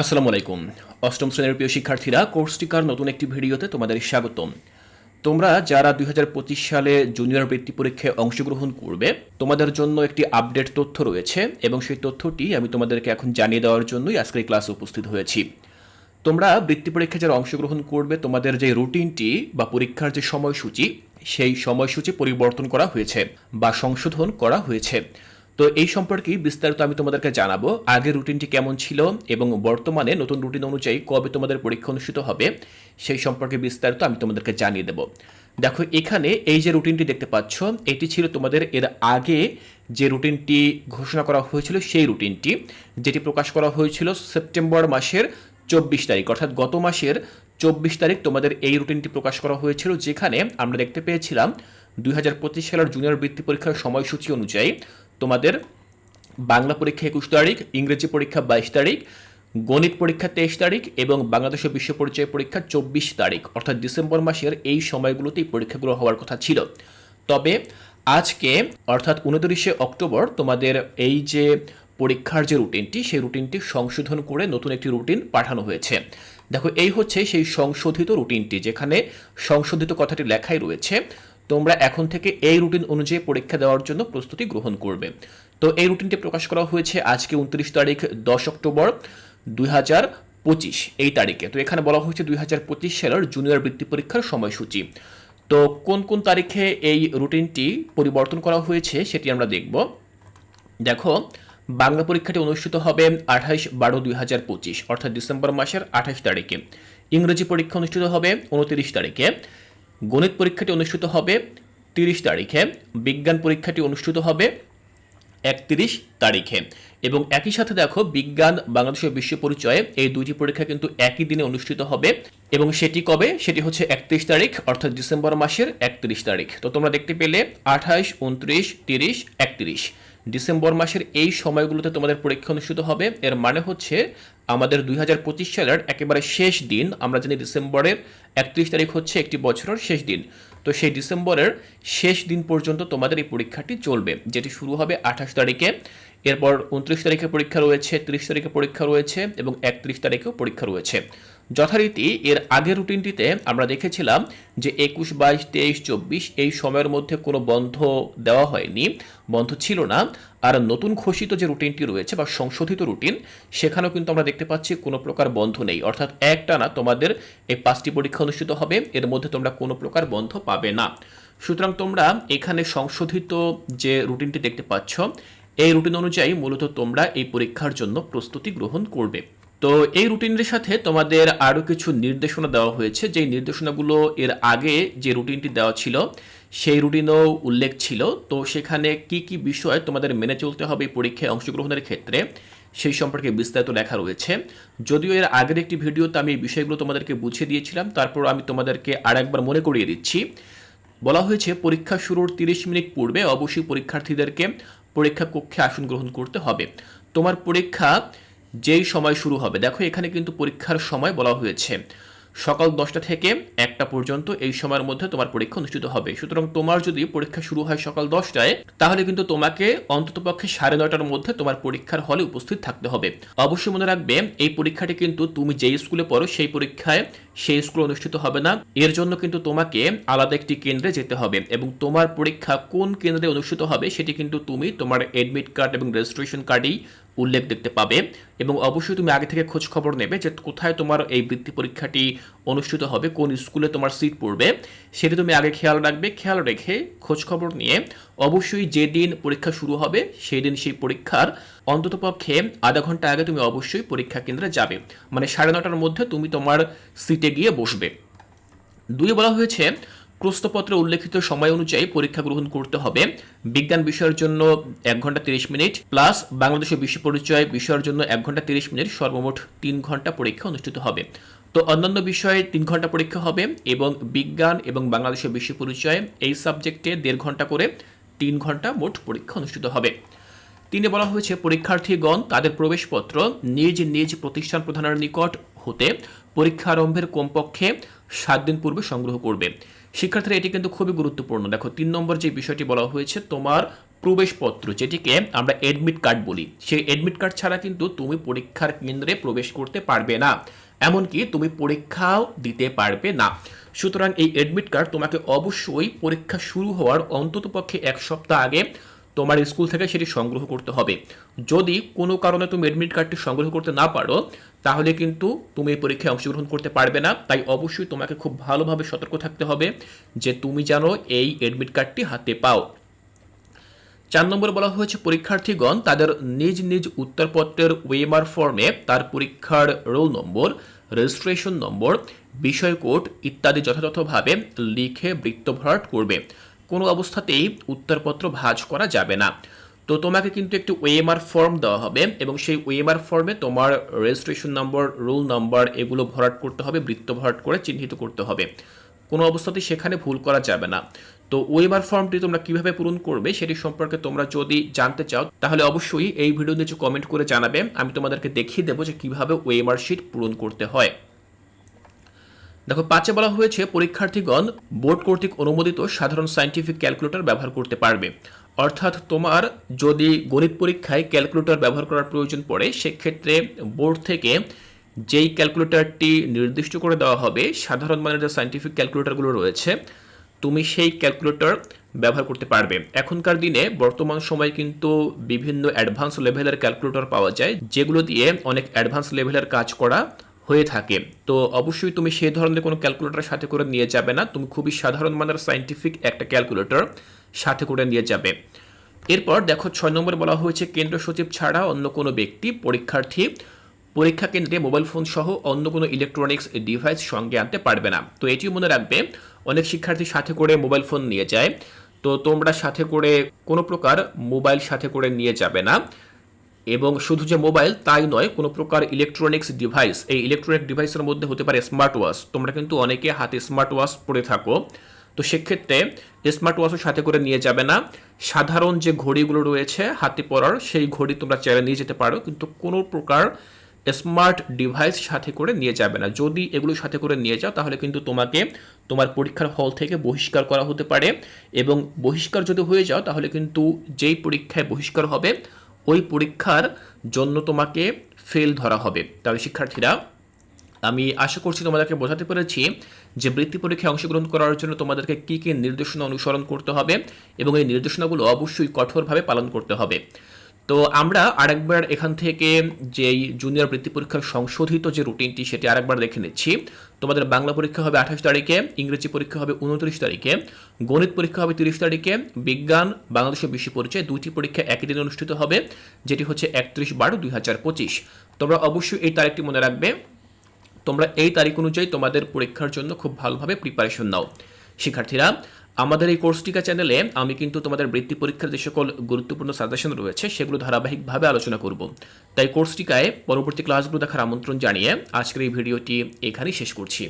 আসসালামু আলাইকুম। অষ্টম শ্রেণির প্রিয় শিক্ষার্থীরা, কোর্সটিকার নতুন একটি ভিডিওতে তোমাদের স্বাগতম। তোমরা যারা দু হাজার পঁচিশ সালে জুনিয়র বৃত্তি পরীক্ষায় অংশগ্রহণ করবে, তোমাদের জন্য একটি আপডেট তথ্য রয়েছে এবং সেই তথ্যটি আমি তোমাদেরকে এখন জানিয়ে দেওয়ার জন্যই আজকের ক্লাসে উপস্থিত হয়েছি। তোমরা বৃত্তি পরীক্ষায় যারা অংশগ্রহণ করবে, তোমাদের যে রুটিনটি বা পরীক্ষার যে সময়সূচি, সেই সময়সূচি পরিবর্তন করা হয়েছে বা সংশোধন করা হয়েছে। তো এই সম্পর্কে বিস্তারিত আমি তোমাদেরকে জানাব। আগের রুটিনটি কেমন ছিল এবং বর্তমানে নতুন রুটিন অনুযায়ী কবে তোমাদের পরীক্ষা অনুষ্ঠিত হবে, সেই সম্পর্কে বিস্তারিত আমি তোমাদেরকে জানিয়ে দেবো। দেখো, এখানে এই যে রুটিনটি দেখতে পাচ্ছ, এটি ছিল তোমাদের এর আগে যে রুটিনটি ঘোষণা করা হয়েছিল, সেই রুটিনটি, যেটি প্রকাশ করা হয়েছিল সেপ্টেম্বর মাসের চব্বিশ তারিখ। অর্থাৎ গত মাসের চব্বিশ তারিখ তোমাদের এই রুটিনটি প্রকাশ করা হয়েছিল, যেখানে আমরা দেখতে পেয়েছিলাম দুই হাজার পঁচিশ সালের জুনিয়র বৃত্তি পরীক্ষার সময়সূচি অনুযায়ী তোমাদের বাংলা পরীক্ষা একুশ তারিখ, ইংরেজি পরীক্ষা বাইশ তারিখ, গণিত পরীক্ষা তেইশ তারিখ এবং বাংলাদেশের বিশ্ব পরিচয় পরীক্ষা চব্বিশ তারিখ। অর্থাৎ ডিসেম্বর মাসের এই সময়গুলোতেই পরীক্ষাগুলো হওয়ার কথা ছিল। তবে আজকে, অর্থাৎ উনত্রিশে অক্টোবর, তোমাদের এই যে পরীক্ষার যে রুটিনটি, সেই রুটিনটি সংশোধন করে নতুন একটি রুটিন পাঠানো হয়েছে। দেখো, এই হচ্ছে সেই সংশোধিত রুটিনটি, যেখানে সংশোধিত কথাটি লেখাই রয়েছে। তোমরা এখন থেকে এই রুটিন অনুযায়ী পরীক্ষা দেওয়ার জন্য প্রস্তুতি গ্রহণ করবে। তো এই রুটিনটি প্রকাশ করা হয়েছে আজকে উনত্রিশ তারিখ, দশ অক্টোবর দুই হাজার পঁচিশ, এই তারিখে। তো এখানে বলা হয়েছে দুই হাজার পঁচিশ সালের জুনিয়র বৃত্তি পরীক্ষার সময়সূচি। তো কোন কোন তারিখে এই রুটিনটি পরিবর্তন করা হয়েছে সেটি আমরা দেখব। দেখো, বাংলা পরীক্ষাটি অনুষ্ঠিত হবে আঠাইশ বারো দুই হাজার পঁচিশ, অর্থাৎ ডিসেম্বর মাসের আঠাশ তারিখে। ইংরেজি পরীক্ষা অনুষ্ঠিত হবে উনত্রিশ তারিখে। গণিত পরীক্ষাটি অনুষ্ঠিত হবে তিরিশ তারিখে, বিজ্ঞান পরীক্ষাটি অনুষ্ঠিত হবে একত্রিশ তারিখে। এবং একই সাথে দেখো, বিজ্ঞান বাংলাদেশের বিশ্ব পরিচয়ে এই দুইটি পরীক্ষা কিন্তু একই দিনে অনুষ্ঠিত হবে। এবং সেটি কবে? সেটি হচ্ছে একত্রিশ তারিখ, অর্থাৎ ডিসেম্বর মাসের একত্রিশ তারিখ। তো তোমরা দেখতে পেলে, আঠাশ, উনত্রিশ, তিরিশ, একত্রিশ। ডিসেম্বর মাসের এই সময়গুলোতে তোমাদের পরীক্ষা অনুষ্ঠিত হবে। এর মানে হচ্ছে আমাদের দুই হাজার পঁচিশ সালের একেবারে শেষ দিন, আমরা জানি ডিসেম্বরের একত্রিশ তারিখ হচ্ছে একটি বছরের শেষ দিন। তো সেই ডিসেম্বরের শেষ দিন পর্যন্ত তোমাদের এই পরীক্ষাটি চলবে, যেটি শুরু হবে আঠাশ তারিখে। এরপর উনত্রিশ তারিখে পরীক্ষা রয়েছে, ত্রিশ তারিখে পরীক্ষা রয়েছে এবং একত্রিশ তারিখেও পরীক্ষা রয়েছে। যথারীতি এর আগের রুটিনটিতে আমরা দেখেছিলাম যে একুশ, বাইশ, তেইশ, চব্বিশ এই সময়ের মধ্যে কোনো বন্ধ দেওয়া হয়নি, বন্ধ ছিল না। আর নতুন ঘোষিত যে রুটিনটি রয়েছে বা সংশোধিত রুটিন, সেখানেও কিন্তু আমরা দেখতে পাচ্ছি কোনো প্রকার বন্ধ নেই। অর্থাৎ একটানা তোমাদের এই পাঁচটি পরীক্ষা অনুষ্ঠিত হবে, এর মধ্যে তোমরা কোনো প্রকার বন্ধ পাবে না। সুতরাং তোমরা এখানে সংশোধিত যে রুটিনটি দেখতে পাচ্ছ, এই রুটিন অনুযায়ী মূলত তোমরা এই পরীক্ষার জন্য প্রস্তুতি গ্রহণ করবে। তো এই রুটিনের সাথে তোমাদের আরও কিছু নির্দেশনা দেওয়া হয়েছে। যেই নির্দেশনাগুলো এর আগে যে রুটিনটি দেওয়া ছিল, সেই রুটিনও উল্লেখ ছিল। তো সেখানে কি কি বিষয় তোমাদের মেনে চলতে হবে পরীক্ষায় অংশগ্রহণের ক্ষেত্রে সেই সম্পর্কে বিস্তারিত লেখা রয়েছে। যদিও এর আগের একটি ভিডিওতে আমি এই বিষয়গুলো তোমাদেরকে বুঝিয়ে দিয়েছিলাম, তারপর আমি তোমাদেরকে আর একবার মনে করিয়ে দিচ্ছি। বলা হয়েছে, পরীক্ষা শুরুর তিরিশ মিনিট পূর্বে অবশ্যই পরীক্ষার্থীদেরকে পরীক্ষা কক্ষে আসন গ্রহণ করতে হবে। তোমার পরীক্ষা যেই সময় শুরু হবে, দেখো এখানে কিন্তু পরীক্ষার সময় বলা হয়েছে। সকাল দশটা থেকে একটা পর্যন্ত এই সময়ের মধ্যে তোমার পরীক্ষা অনুষ্ঠিত হবে। সুতরাং তোমার যদি পরীক্ষা শুরু হয় সকাল দশটায়, তাহলে কিন্তু তোমাকে অন্ততপক্ষে সাড়ে নয়টার মধ্যে তোমার পরীক্ষার হলে উপস্থিত থাকতে হবে। অবশ্যই মনে রাখবে, এই পরীক্ষাটি কিন্তু তুমি যেই স্কুলে পড়ো সেই পরীক্ষায় সেই স্কুল অনুষ্ঠিত হবে না। এর জন্য কিন্তু তোমাকে আলাদা একটি কেন্দ্রে যেতে হবে এবং তোমার পরীক্ষা কোন কেন্দ্রে অনুষ্ঠিত হবে সেটি কিন্তু তুমি তোমার এডমিট কার্ড এবং রেজিস্ট্রেশন কার্ডেই উল্লেখ দেখতে পাবে। এবং অবশ্যই তুমি আগে থেকে খোঁজ খবর নেবে যে কোথায় তোমার এই বৃত্তি পরীক্ষাটি অনুষ্ঠিত হবে, কোন স্কুলে তোমার সিট পড়বে। সেটি তুমি আগে খেয়াল রাখবে, খেয়াল রেখে খোঁজ খবর নিয়ে অবশ্যই যেদিন পরীক্ষা শুরু হবে সেই দিন সেই পরীক্ষার অন্ততপক্ষে আধা ঘণ্টা আগে তুমি অবশ্যই পরীক্ষা কেন্দ্রে যাবে। মানে সাড়ে নটার মধ্যে তুমি তোমার সিটে গিয়ে বসবে। দুই বলা হয়েছে প্রশ্নপত্রে উল্লেখিত সময় অনুযায়ী পরীক্ষা গ্রহণ করতে হবে। বিজ্ঞান বিষয়ের জন্য এক ঘণ্টা তিরিশ মিনিট, প্লাস বাংলাদেশের বিশ্ব পরিচয় বিষয়ের জন্য এক ঘণ্টা তিরিশ মিনিট, সর্বমোট তিন ঘণ্টা পরীক্ষা অনুষ্ঠিত হবে। তো অন্যান্য বিষয়ে তিন ঘণ্টা পরীক্ষা হবে এবং বিজ্ঞান এবং বাংলাদেশের বিশ্ব পরিচয় এই সাবজেক্টে দেড় ঘণ্টা করে তিন ঘণ্টা মোট পরীক্ষা অনুষ্ঠিত হবে। তিনি বলা হয়েছে, পরীক্ষার্থীগণ তাদের প্রবেশপত্র নিজ নিজ প্রতিষ্ঠান প্রধানের নিকট হতে পরীক্ষা আরম্ভের কমপক্ষে সাত দিন পূর্বে সংগ্রহ করবে। শিক্ষার্থীরা এটি কিন্তু খুবই গুরুত্বপূর্ণ। দেখো, তিন নম্বর যে বিষয়টি বলা হয়েছে, তোমার প্রবেশপত্র, যেটিকে আমরা এডমিট কার্ড বলি। সেই এডমিট কার্ড ছাড়া কিন্তু তুমি পরীক্ষার কেন্দ্রে প্রবেশ করতে পারবে না। এমনকি তুমি পরীক্ষাও দিতে পারবে না। সুতরাং এই এডমিট কার্ড তোমাকে অবশ্যই পরীক্ষা শুরু হওয়ার অন্ততপক্ষে এক সপ্তাহ আগে তোমার স্কুল থেকে সেটি সংগ্রহ করতে হবে। যদি কোনো কারণে তুমি এডমিট কার্ডটি সংগ্রহ করতে না পারো তাহলে কিন্তু তুমি এই পরীক্ষায় অংশগ্রহণ করতে পারবে না। তাই অবশ্যই তোমাকে খুব ভালোভাবে সতর্ক থাকতে হবে যে তুমি যেন এই অ্যাডমিট কার্ডটি হাতে পাও। চার নম্বরে বলা হয়েছে, পরীক্ষার্থীগণ তাদের নিজ নিজ উত্তরপত্রের ওয়েমার ফর্মে তার পরীক্ষার রোল নম্বর রেজিস্ট্রেশন নম্বর বিষয় কোড ইত্যাদি যথাযথভাবে লিখে বৃত্ত ভরাট করবে। কোনো অবস্থাতেই উত্তরপত্র ভাঁজ করা যাবে না। তো তোমাকে কিন্তু একটি ওয়েমার ফর্ম দেওয়া হবে এবং সেই ওয়েমার ফর্মে তোমার রেজিস্ট্রেশন নম্বর রোল নম্বর এগুলো ভরাট করতে হবে, বৃত্ত ভরাট করে চিহ্নিত করতে হবে। কোনো অবস্থাতেই সেখানে ভুল করা যাবে না। তো ওয়েবার ফর্মটি তোমরা কীভাবে পূরণ করবে সেটি সম্পর্কে তোমরা যদি জানতে চাও, তাহলে অবশ্যই এই ভিডিও নিচে কমেন্ট করে জানাবে। আমি তোমাদেরকে দেখিয়ে দেবো যে কীভাবে ওয়েমার শিট পূরণ করতে হয়। দেখো, পাঁচে বলা হয়েছে, পরীক্ষার্থীগণ বোর্ড কর্তৃক অনুমোদিত সাধারণ সায়েন্টিফিক ক্যালকুলেটর ব্যবহার করতে পারবে। অর্থাৎ তোমার যদি গণিত পরীক্ষায় ক্যালকুলেটর ব্যবহার করার প্রয়োজন পড়ে, সেক্ষেত্রে বোর্ড থেকে যেই ক্যালকুলেটরটি নির্দিষ্ট করে দেওয়া হবে, সাধারণ মানের যে সায়েন্টিফিক ক্যালকুলেটরগুলো রয়েছে, তুমি সেই ক্যালকুলেটর ব্যবহার করতে পারবে। এখনকার দিনে বর্তমান সময়ে কিন্তু বিভিন্ন অ্যাডভান্স লেভেলের ক্যালকুলেটর পাওয়া যায়, যেগুলো দিয়ে অনেক অ্যাডভান্স লেভেলের কাজ করা হয়ে থাকে। তো অবশ্যই তুমি সেই ধরনের কোনো ক্যালকুলেটর সাথে করে নিয়ে যাবে না। তুমি খুবই সাধারণ মানের সায়েন্টিফিক একটা ক্যালকুলেটর সাথে করে নিয়ে যাবে। এরপর দেখো ছয় নম্বরে বলা হয়েছে, কেন্দ্র সচিব ছাড়া অন্য কোনো ব্যক্তি, পরীক্ষার্থী, পরীক্ষা কেন্দ্রে মোবাইল ফোন সহ অন্য কোনো ইলেকট্রনিক্স ডিভাইস সঙ্গে আনতে পারবে না। তো এটিও মনে রাখবে, অনেক শিক্ষার্থী সাথে করে মোবাইল ফোন নিয়ে যায়। তো তোমরা সাথে করে কোনো প্রকার মোবাইল সাথে করে নিয়ে যাবে না। এবং শুধু যে মোবাইল, তাই নয়, কোনো প্রকার ইলেকট্রনিক্স ডিভাইস এই ইলেকট্রনিক ডিভাইসের মধ্যে হতে পারে স্মার্ট ওয়াচ তোমরা কিন্তু অনেকে হাতে স্মার্ট ওয়াচ পরে থাকো। তো সেক্ষেত্রে স্মার্ট ওয়াচও সাথে করে নিয়ে যাবে না। সাধারণ যে ঘড়িগুলো রয়েছে, হাতে পরার, সেই ঘড়ি তোমরা চাইলে নিয়ে যেতে পারো, কিন্তু কোনো প্রকার স্মার্ট ডিভাইস সাথে করে নিয়ে যাবে না। যদি এগুলো সাথে করে নিয়ে যাও, তাহলে কিন্তু তোমাকে তোমার পরীক্ষার হল থেকে বহিষ্কার করা হতে পারে এবং বহিষ্কার যদি হয়ে যাও, তাহলে কিন্তু যেই পরীক্ষায় বহিষ্কার হবে, ওই পরীক্ষার জন্য তোমাকে ফেল ধরা হবে। তবে শিক্ষার্থীরা আমি আশা করছি তোমাদেরকে বোঝাতে পেরেছি যে বৃত্তি পরীক্ষায় অংশগ্রহণ করার জন্য তোমাদেরকে কী কী নির্দেশনা অনুসরণ করতে হবে এবং এই নির্দেশনাগুলো অবশ্যই কঠোরভাবে পালন করতে হবে। তো আমরা আরেকবার এখান থেকে যেই জুনিয়র বৃত্তি পরীক্ষার সংশোধিত যে রুটিনটি সেটি আরেকবার দেখে নিচ্ছি। তোমাদের বাংলা পরীক্ষা হবে আঠাশ তারিখে, ইংরেজি পরীক্ষা হবে উনত্রিশ তারিখে, গণিত পরীক্ষা হবে তিরিশ তারিখে, বিজ্ঞান, বাংলাদেশের বিশ্ব পরিচয় দুইটি পরীক্ষা একই দিনে অনুষ্ঠিত হবে, যেটি হচ্ছে একত্রিশ বারো দুই হাজার পঁচিশ। তোমরা অবশ্যই এই তারিখটি মনে রাখবে। তোমরা এই তারিখ অনুযায়ী তোমাদের পরীক্ষার জন্য খুব ভালোভাবে প্রিপারেশন নাও। শিক্ষার্থীরা, আমাদের এই কোর্স টিকা চ্যানেলে আমি কিন্তু তোমাদের বৃত্তি পরীক্ষার যে সকল গুরুত্বপূর্ণ সাজেশন রয়েছে, সেগুলো ধারাবাহিকভাবে আলোচনা করব। তাই কোর্স টিকায় পরবর্তী ক্লাসগুলো দেখার আমন্ত্রণ জানিয়ে আজকের এই ভিডিওটি এখানেই শেষ করছি।